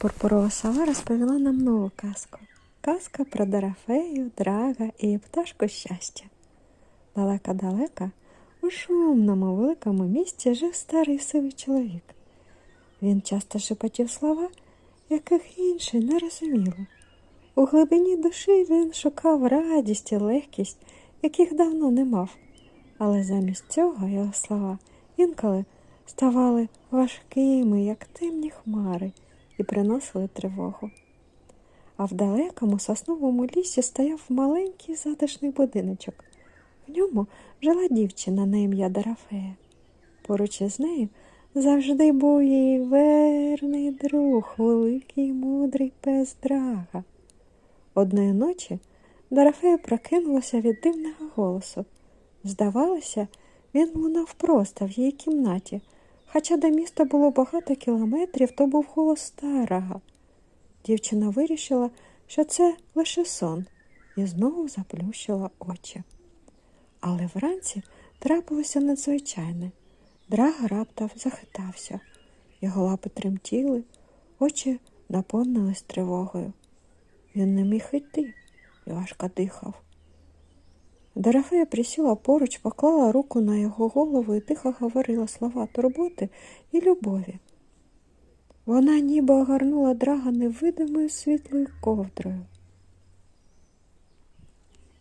Пурпурова сова розповіла нам нову казку. Казка про Дорофею, Драга і пташку щастя. Далека-далека у шумному великому місті жив старий сивий чоловік. Він часто шепотів слова, яких інші не розуміли. У глибині душі він шукав радість і легкість, яких давно не мав. Але замість цього його слова інколи ставали важкими, як темні хмари, і приносили тривогу. А в далекому сосновому лісі стояв маленький затишний будиночок. В ньому жила дівчина на ім'я Дорофея. Поруч із нею завжди був її верний друг, великий мудрий пес Драга. Одної ночі Дорофея прокинулася від дивного голосу. Здавалося, він лунав просто в її кімнаті, хоча до міста було багато кілометрів, то був голос старого. Дівчина вирішила, що це лише сон, і знову заплющила очі. Але вранці трапилося надзвичайне. Драга раптом захитався. Його лапи тремтіли, очі наповнились тривогою. Він не міг йти і важко дихав. Дорофея присіла поруч, поклала руку на його голову і тихо говорила слова турботи і любові. Вона ніби огорнула драга невидимою світлою ковдрою.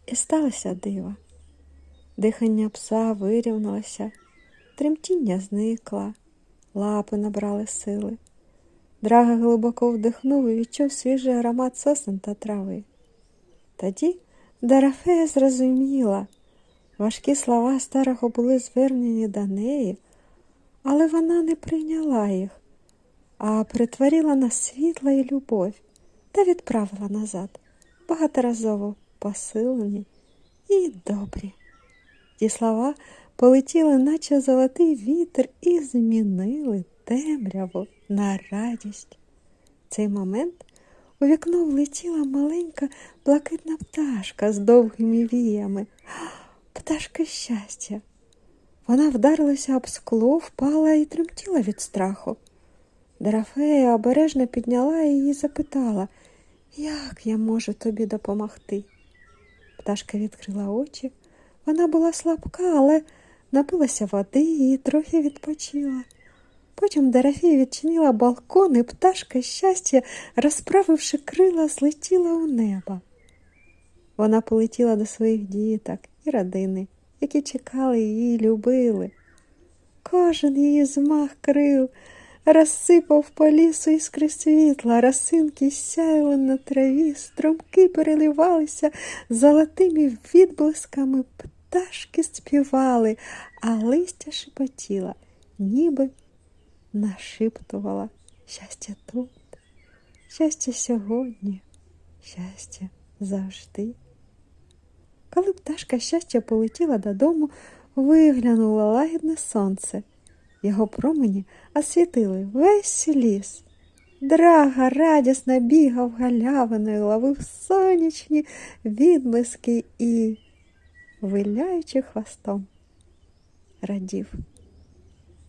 І сталося диво. Дихання пса вирівнялося, тремтіння зникло, лапи набрали сили. Драга глибоко вдихнув і відчув свіжий аромат сосен та трави. Тоді Дорофея зрозуміла, важкі слова старого були звернені до неї, але вона не прийняла їх, а притворила на світло і любов та відправила назад, багаторазово посилені і добрі. Ті слова полетіли, наче золотий вітер, і змінили темряву на радість. Цей момент у вікно влетіла маленька блакитна пташка з довгими віями. Пташка щастя. Вона вдарилася об скло, впала і тремтіла від страху. Дорофея обережно підняла її і запитала, як я можу тобі допомогти? Пташка відкрила очі. Вона була слабка, але напилася води і трохи відпочила. Потім Дорофія відчинила балкон, і пташка щастя, розправивши крила, злетіла у небо. Вона полетіла до своїх діток і родини, які чекали її і любили. Кожен її змах крил розсипав по лісу іскри світла, росинки сяяли на траві, струмки переливалися золотими відблисками, пташки співали, а листя шепотіла, ніби нашіптувала щастя тут, щастя сьогодні, щастя завжди. Коли пташка щастя полетіла додому, виглянуло лагідне сонце. Його промені освітили весь ліс. Драга радісно бігав галявиною, ловив сонячні відблиски і, виляючи хвостом, радів.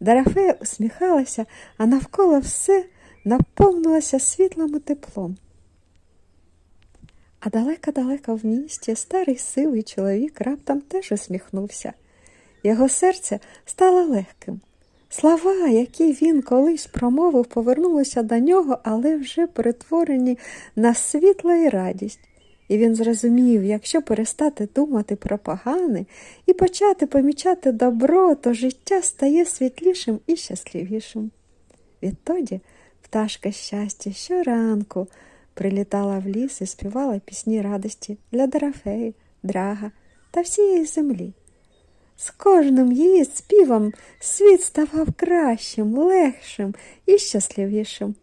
Дорофея усміхалася, а навколо все наповнилося світлом і теплом. А далеко-далеко в місті старий сивий чоловік раптом теж усміхнувся. Його серце стало легким. Слова, які він колись промовив, повернулися до нього, але вже перетворені на світло і радість. І він зрозумів, якщо перестати думати про погане і почати помічати добро, то життя стає світлішим і щасливішим. Відтоді пташка щастя щоранку прилітала в ліс і співала пісні радості для Дорофеї, Драга та всієї землі. З кожним її співом світ ставав кращим, легшим і щасливішим.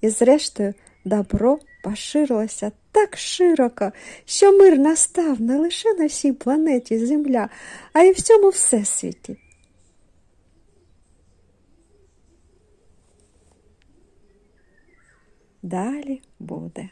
І, зрештою, добро поширилося так широко, що мир настав не лише на всій планеті Земля, а й всьому всесвіті. Далі буде.